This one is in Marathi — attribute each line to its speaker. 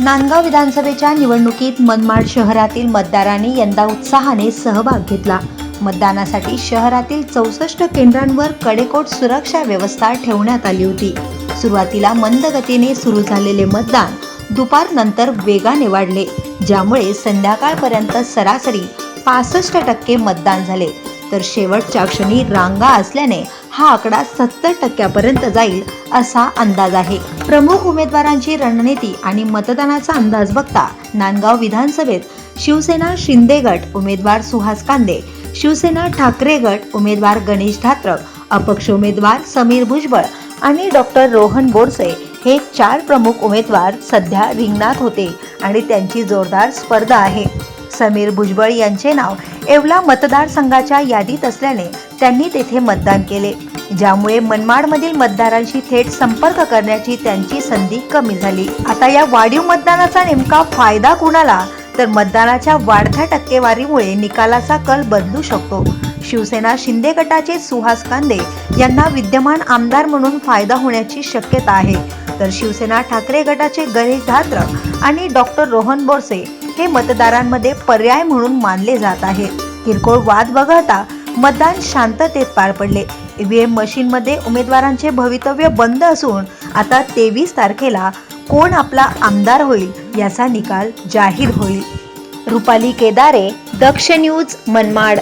Speaker 1: नांदगाव विधानसभेच्या निवडणुकीत मनमाड शहरातील मतदारांनी यंदा उत्साहाने सहभाग घेतला. मतदानासाठी शहरातील चौसष्ट केंद्रांवर कडेकोट सुरक्षा व्यवस्था ठेवण्यात आली होती. सुरुवातीला मंद गतीने सुरू झालेले मतदान दुपारनंतर वेगाने वाढले ज्यामुळे संध्याकाळपर्यंत सरासरी पासष्ट टक्के मतदान झाले. तर शेवटच्या क्षणी रांगा असल्याने हा आकडा सत्तर टक्क्यापर्यंत जाईल असा अंदाज आहे. प्रमुख उमेदवारांची रणनीती आणि मतदानाचा अंदाज बघता नांदगाव विधानसभेत शिवसेना शिंदे गट उमेदवार सुहास कांदे शिवसेना ठाकरे गट उमेदवार गणेश धात्रक अपक्ष उमेदवार समीर भुजबळ आणि डॉक्टर रोहन बोरसे हे चार प्रमुख उमेदवार सध्या रिंगणात होते आणि त्यांची जोरदार स्पर्धा आहे. समीर भुजबळ यांचे नाव येवला मतदारसंघाच्या यादीत असल्याने त्यांनी तेथे मतदान केले ज्यामुळे मनमाडमधील मतदारांशी थेट संपर्क करण्याची त्यांची संधी कमी झाली. आता या वाढीव मतदानाचा नेमका फायदा कुणाला? तर मतदानाच्या वाढत्या टक्केवारीमुळे निकालाचा कल बदलू शकतो. शिवसेना शिंदे गटाचे सुहास कांदे यांना विद्यमान आमदार म्हणून फायदा होण्याची शक्यता आहे. तर शिवसेना ठाकरे गटाचे गणेश धात्र आणि डॉक्टर रोहन बोरसे हे मतदारांमध्ये पर्याय म्हणून मानले जात आहेत किरकोळ वाद वगळता मतदान शांततेत पार पडले. ईव्हीएम मशीनमध्ये उमेदवारांचे भवितव्य बंद असून आता तेवीस तारखेला कोण आपला आमदार होईल याचा निकाल जाहीर होईल. रुपाली केदारे दक्ष न्यूज मनमाड.